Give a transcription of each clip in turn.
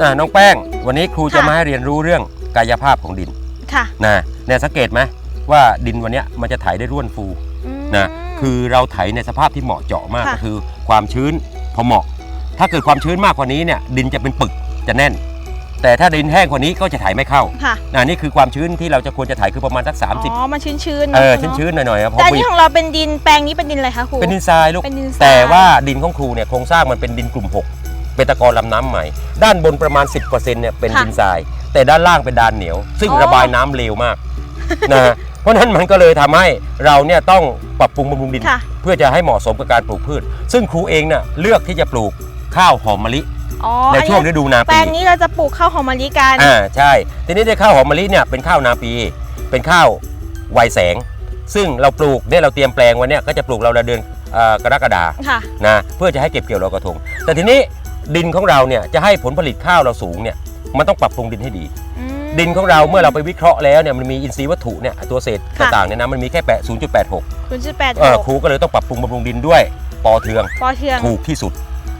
อ่าน้องแป้ง วันนี้ครูจะค่ะมาให้เรียนรู้เรื่องกายภาพของดินค่ะนะเนี่ยสังเกตไหมว่าดินวันเนี้ยมันจะไถได้ร่วนฟูมนะคือเราไถในสภาพที่เหมาะเจาะมากค่ะ ก็คือ ความชื้นพอเหมาะ ถ้าเกิดความชื้นมากกว่านี้เนี่ยดินจะเป็นปึกจะแน่น แต่ถ้าดินแห้งกว่านี้ก็จะไถไม่เข้าค่ะนะนี่คือความชื้นที่เราจะควรจะไถคือประมาณสัก30 อ๋อมันชื้นๆเออเนาะชื้นๆหน่อยๆครับเพแต่ราะอันนี้ของเราเป็นดินแปลงนี้เป็นดินอะไรคะครู เป็นดินทรายลูกเป็นดินทราย แต่ว่าดินของครูเนี่ยโครงสร้างมันเป็นดินกลุ่ม6 เป็นตะกอนลำน้ำใหม่ ด้านบนประมาณ 10%เนี่ยเป็นดินทราย แต่ด้านล่างเป็นดานเหนียว ซึ่งระบายน้ำเร็วมากนะเพราะฉะนั้นมันก็เลยทำให้เราเนี่ยต้องปรับปรุงบำรุงดิน ค่ะ เพื่อจะให้เหมาะสมกับการปลูกพืช ซึ่งครูเองเนี่ยเลือกที่จะปลูกข้าวหอมมะลิ อ๋อในอันช่วงฤนี้ดูนาแปลปี งนี้เราจะปลูกข้าวหอมมะลิกัน อ่าใช่ ทีนี้ในข้าวหอมมะลิเนี่ยเป็นข้าวนาปี เป็นข้าวไวยแสง ซึ่งเราปลูกเนี่ยเราเตรียมแปลงไว้เนี่ยก็จะปลูกเราเดือนเอ่อกรกฎาค่ะ นะเพื่อจะให้เก็บเกี่ยวลอยกระทง แต่ทีนี้ ดินของเราเนี่ยจะให้ผลผลิตข้าวเราสูงเนี่ยมันต้องปรับปรุงดินให้ดี อืม ดินของเราเมื่อเราไปวิเคราะห์แล้วเนี่ยมันมีอินทรีย์วัตถุเนี่ยตัวเศษค่ะ ต่างๆเนี่ยนะมันมีแค่แปะ0.86ศูนย์จุดแปดเอหอกครูก็เลยต้องปรับปรุงบำรุงดินด้วยปอเทืองปอเทืองถูกที่สุด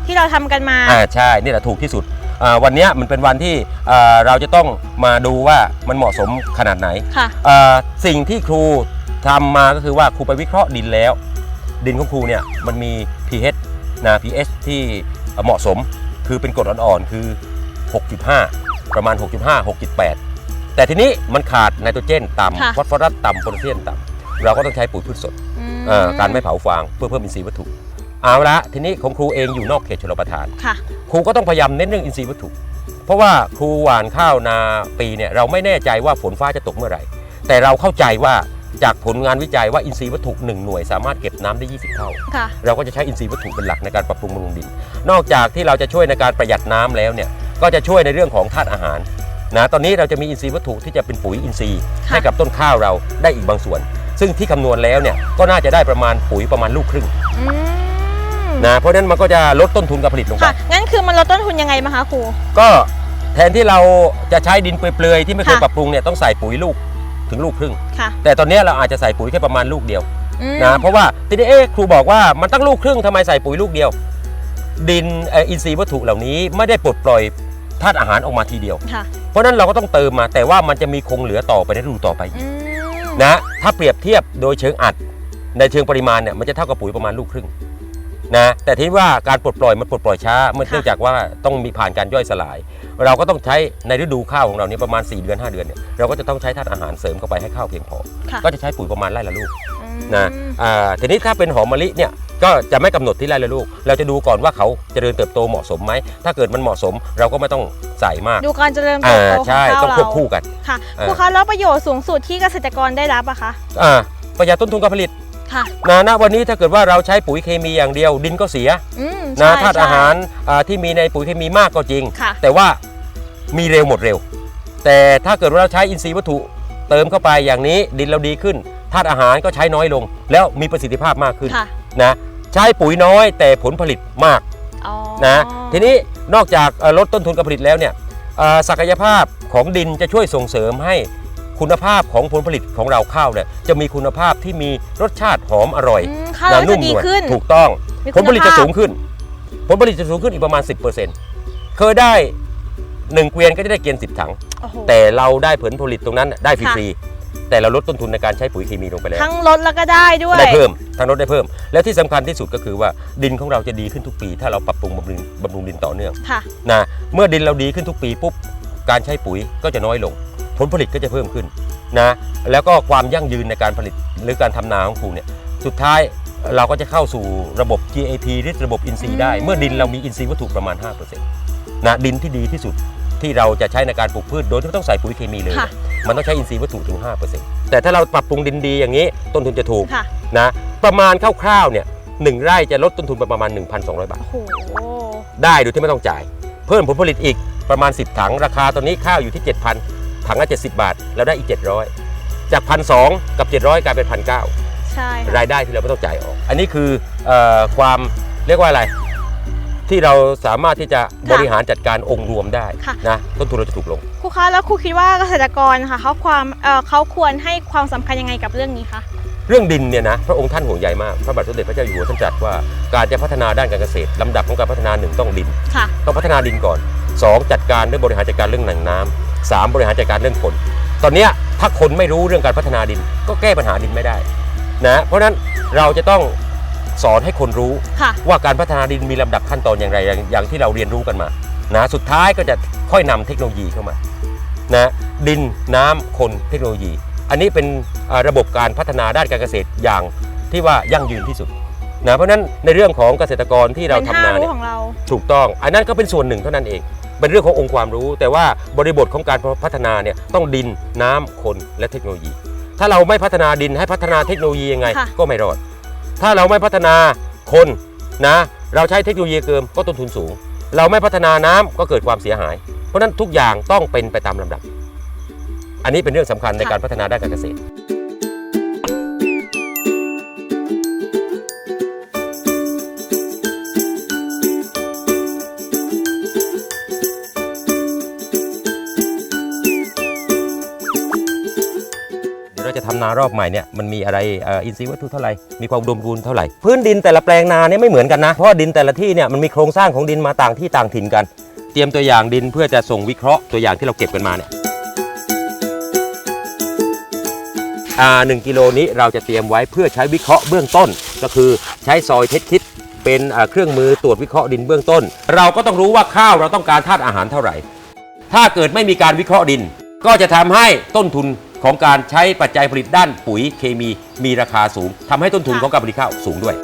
ที่เราทำกันมา อ่าใช่นี่แหละถูกที่สุดอ่าวันเนี้ยมันเป็นวันที่อ่าเราจะต้องมาดูว่ามันเหมาะสมขนาดไหนค่ะ อ่าสิ่งที่ครูทำมาก็คือว่าครูไปวิเคราะห์ดินแล้ว ดินของครูเนี่ยมันมี pH นะ pH ที่ เหมาะสมคือเป็นกรดอ่อนๆคือ 6.5 ประมาณ 6.5 6.8 แต่ทีนี้มันขาดไนโตรเจนค่ะต่ำฟอสฟอรัสต่ำโพแทสเซียมต่ำเราก็ต้องใช้ปุ๋ยพืชสดอืมเอ่อการไม่เผาฟางเพื่อเพิ่มอินทรีย์วัตถุเอาละทีนี้ของครูเองอยู่นอกเขตชลประทาน ค่ะ ครูก็ต้องพยายามเน้นเรื่องอินทรีย์วัตถุ เพราะว่าครูหว่านข้าวนาปีเนี่ยเราไม่แน่ใจว่าฝนฟ้าจะตกเมื่อไหร่ แต่เราเข้าใจว่า จากผลงานวิจัยว่าอินทรีย์วัตถุหนึ่งหน่วยสามารถเก็บน้ำได้ 20 เท่า ค่ะ เราก็จะใช้อินทรีย์วัตถุเป็นหลักในการปรับปรุงบำรุงดิน นอกจากที่เราจะช่วยในการประหยัดน้ำแล้วเนี่ย ก็จะช่วยในเรื่องของธาตุอาหารนะ ตอนนี้เราจะมีอินทรีย์วัตถุที่จะเป็นปุ๋ยอินทรีย์ค่ะ ให้กับต้นข้าวเราได้อีกบางส่วน ซึ่งที่คำนวณแล้วเนี่ย ก็น่าจะได้ประมาณปุ๋ยประมาณลูกครึ่งอืมนะ เพราะฉะนั้นมันก็จะลดต้นทุนการผลิตลงไป ค่ะ งั้นคือมันลดต้นทุนยังไงมางคะครู ก็แทนที่เราจะใช้ดินเปลือยๆที่ไม่เคยค่ะ ปรับปรุงเนี่ยต้องใส่ปุ๋ยลูก ถึงลูกครึ่ง ค่ะ แต่ตอนนี้เราอาจจะใส่ปุ๋ยแค่ประมาณลูกเดียวอืมนะเพราะว่าทีนี้เอ๊ะครูบอกว่ามันตั้งลูกครึ่งทำไมใส่ปุ๋ยลูกเดียว ดินเอ่ออินทรีย์วัตถุเหล่านี้ไม่ได้ปลดปล่อยธาตุอาหารออกมาทีเดียว ค่ะเพราะฉะนั้นเราก็ต้องเติมมาแต่ว่ามันจะมีคงเหลือต่อไปในฤดูต่อไปอีอืกมนะถ้าเปรียบเทียบโดยเชิงอัดในเชิงปริมาณเนี่ยมันจะเท่ากับปุ๋ยประมาณลูกครึ่ง นะแต่ทีนี้ว่าการปลดปล่อยมันปลดปล่อยช้าเมื่อเนื่องจากว่าต้องมีผ่านการย่อยสลาย เราก็ต้องใช้ในฤดูข้าวของเราเนี่ยประมาณ 4 เดือน 5 เดือนเนี่ยเราก็จะต้องใช้ธาตุอาหารเสริมเข้าไปให้ข้าวเพียงพอค่ะก็จะใช้ปุ๋ยประมาณไร่ละลูกอืมนะอ่าทีนี้ถ้าเป็นหอมมะลิเนี่ยก็จะไม่กำหนดที่ไร่ละลูก เราจะดูก่อนว่าเขาเจริญเติบโตเหมาะสมไหม ถ้าเกิดมันเหมาะสมเราก็ไม่ต้องใส่มาก ดูการเจริญเติอ่าบโตของใช่ข้าวต้องเราควบคู่กันค่ะอ่าครูคะแล้วประโยชน์สูงสุดที่เกษตรกรได้รับอะคะอ่าประหยัดต้นทุนการผลิต ค่ะนะณวันนี้ถ้าเกิดว่าเราใช้ปุ๋ยเคมีอย่างเดียว ดินก็เสียอืมนะใช่ธาตุใช่อาหารอ่าที่มีในปุ๋ยเคมีมากก็จริง ค่ะ แต่ว่ามีเร็วหมดเร็ว แต่ถ้าเกิดว่าเราใช้อินทรีย์วัตถุเติมเข้าไปอย่างนี้ดินเราดีขึ้นธาตุอาหารก็ใช้น้อยลง แล้วมีประสิทธิภาพมากขึ้นค่ะนะใช้ปุ๋ยน้อยแต่ผลผลิตมากอ๋อนะทีนี้นอกจากเอ่อลดต้นทุนการผลิตแล้วเนี่ยเอ่อศักยภาพของดินจะช่วยส่งเสริมให้ คุณภาพของผลผลิตของเราข้าวเนี่ยจะมีคุณภาพที่มีรสชาติหอมอร่อยอืมข้าวเราจะดีนวลขึ้น ถูกต้อง มีผลผลิตคุณจะภาพ สูงขึ้น ผลผลิตจะสูงขึ้นอีกประมาณ 10%เคยได้1เกวียนก็จะได้เกวียน10 ถัง โอ้โห แต่เราได้ผลผลิตตรงนั้นได้ฟค่ะ รีๆแต่เราลดต้นทุนในการใช้ปุ๋ยเคมีลงไปแล้ว ทั้งลดแล้วก็ได้ด้วย ได้เพิ่มทางรถได้เพิ่ม แล้วที่สำคัญที่สุดก็คือว่าดินของเราจะดีขึ้นทุกปี ถ้าเราปรับปรุงบำรุงบำรุงดินต่อเนื่องค่ะ นะเมื่อดินเราดีขึ้นทุกปีปุ๊บการใช้ปุ๋ยก็จะน้อยลง ผลผลิตก็จะเพิ่มขึ้นนะแล้วก็ความยั่งยืนในการผลิตหรือการทำนาของครูเนี่ยสุดท้ายเราก็จะเข้าสู่ระบบ GAP หรือระบบอินทรีย์ได้อืมเมื่อดินเรามีอินทรีย์วัตถุประมาณ 5%นะดินที่ดีที่สุดที่เราจะใช้ในการปลูกพืชโดยที่ไม่ต้องใส่ปุ๋ยเคมีเลยค่ะมันต้องใช้อินทรีย์วัตถุถึง 5%แต่ถ้าเราปรับปรุงดินดีอย่างนี้ต้นทุนจะถูกค่ะนะประมาณคร่าวๆเนี่ยหนึ่งไร่จะลดต้นทุนไปประมาณ 1,200 บาทโอ้โหได้โดยที่ไม่ต้องจ่าย เพิ่มผลผลิตอีกประมาณ 10 ถัง ราคาตอนนี้ข้าวอยู่ที่ 7,000 ถังละ70 บาท แล้วได้อีก 700 จาก1,200กับ 700กลายเป็น1,900ใช่ค่ะรายได้ที่เราไม่ต้องจ่ายออก อันนี้คือเออความเรียกว่าอะไร ที่เราสามารถที่จะบริหารจัดการองค์รวมได้ค่ะนะต้นทุนเราจะถูกลง ครูคะแล้วครูคิดว่าเกษตรกรค่ะเขาความเอ่อเขาควรให้ความสำคัญยังไงกับเรื่องนี้คะ เรื่องดินเนี่ยนะพระองค์ท่านห่วงใยมาก พระบาทสมเด็จพระเจ้าอยู่หัวท่านตรัสว่าการจะพัฒนาด้านการเกษตรลำดับของการพัฒนาหนึ่งต้องดิน ค่ะ ต้องพัฒนาดินก่อนสองจัดการเรื่องบริหารจัดการเรื่องแหล่งน้ำ สามบริหารจัดการเรื่องฝนตอนเนี้ยถ้าคนไม่รู้เรื่องการพัฒนาดิน ก็แก้ปัญหาดินไม่ได้นะเพราะฉะนั้นเราจะต้องสอนให้คนรู้ค่ะว่าการพัฒนาดินมีลำดับขั้นตอนอย่างไรอย่างอย่างที่เราเรียนรู้กันมานะสุดท้ายก็จะค่อยนำเทคโนโลยีเข้ามานะดินน้ำคนเทคโนโลยี อันนี้เป็นอ่าระบบการพัฒนาด้านการเกษตรอย่างที่ว่ายั่งยืนที่สุดนะเพราะฉะนั้นในเรื่องของเกษตรกรที่เราเป็นทำห้านารู้เนี่ยของเราถูกต้อง อันนั้นก็เป็นส่วนหนึ่งเท่านั้นเอง เป็นเรื่องขององค์ความรู้ แต่ว่าบริบทของการพัฒนาเนี่ยต้องดินน้ำคนและเทคโนโลยี ถ้าเราไม่พัฒนาดินให้พัฒนาเทคโนโลยียังไงค่ะก็ไม่รอด ถ้าเราไม่พัฒนาคนนะเราใช้เทคโนโลยีเกินก็ต้นทุนสูง เราไม่พัฒนาน้ำก็เกิดความเสียหาย เพราะฉะนั้นทุกอย่างต้องเป็นไปตามลำดับ อันนี้เป็นเรื่องสำคัญในการพัฒนาด้านการเกษตร จะทำนารอบใหม่เนี่ยมันมีอะไรอินทรีย์วัตถุเท่าไหร่มีความอุดมบูรณ์เท่าไหร่พื้นดินแต่ละแปลงนาเนี่ยไม่เหมือนกันนะเพราะดินแต่ละที่เนี่ยมันมีโครงสร้างของดินมาต่างที่ต่างถิ่นกัน เตรียมตัวอย่างดินเพื่อจะส่งวิเคราะห์ตัวอย่างที่เราเก็บกันมาเนี่ยอ่าหนึ่งกิโลนี้เราจะเตรียมไว้เพื่อใช้วิเคราะห์เบื้องต้น ก็คือใช้ซอยเท็จคิดเป็นเครื่องมือตรวจวิเคราะห์ดินเบื้องต้น เราก็ต้องรู้ว่าข้าวเราต้องการธาตุอาหารเท่าไหร่ ถ้าเกิดไม่มีการวิเคราะห์ดิน ก็จะทำให้ต้นทุน ของการใช้ปัจจัยผลิตด้านปุ๋ยเคมีมีราคาสูงทำให้ต้นทุนค่ะของการผลิตข้าวสูงด้วย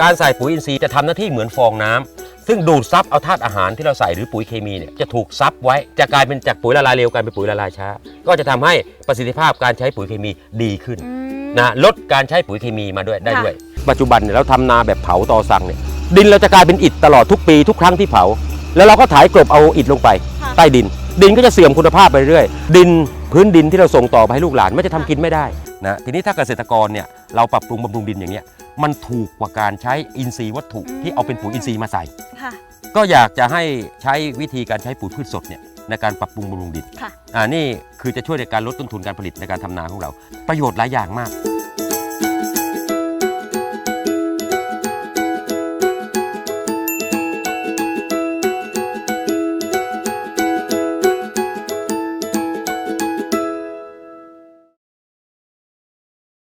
การใส่ปุ๋ยอินทรีย์จะทำหน้าที่เหมือนฟองน้ำซึ่งดูดซับเอาธาตุอาหารที่เราใส่หรือปุ๋ยเคมีเนี่ยจะถูกซับไว้จะกลายเป็นจากปุ๋ยละลายเร็วกลายเป็นปุ๋ยละลายช้า ก็จะทำให้ประสิทธิภาพการใช้ปุ๋ยเคมีดีขึ้นอืมนะลดการใช้ปุ๋ยเคมีมาด้วยได้ค่ะด้วย ปัจจุบันเนี่ยเราทำนาแบบเผาตอสั่งเนี่ยดินเราจะกลายเป็นอิฐตลอดทุกปีทุกครั้งที่เผา แล้วเราก็ถ่ายกลบเอาอิฐลงไปค่ะใต้ดิน ดินก็จะเสื่อมคุณภาพไปเรื่อย ดินพื้นดินที่เราส่งต่อไปให้ลูกหลานไม่จะทำกินไม่ได้นะทีนี้ถ้าเกษตรกรเนี่ยเราปรับปรุงบำรุงดินอย่างเนี้ยมันถูกกว่าการใช้อินทรีย์วัตถุที่เอาเป็นปุ๋ยอินทรีย์มาใส่ก็อยากจะให้ใช้วิธีการใช้ปุ๋ยพืชสดเนี่ยในการปรับปรุงบำรุงดินค่ะอ่านี่คือจะช่วยในการลดต้นทุนการผลิตในการทำนาของเรา ประโยชน์หลายอย่างมาก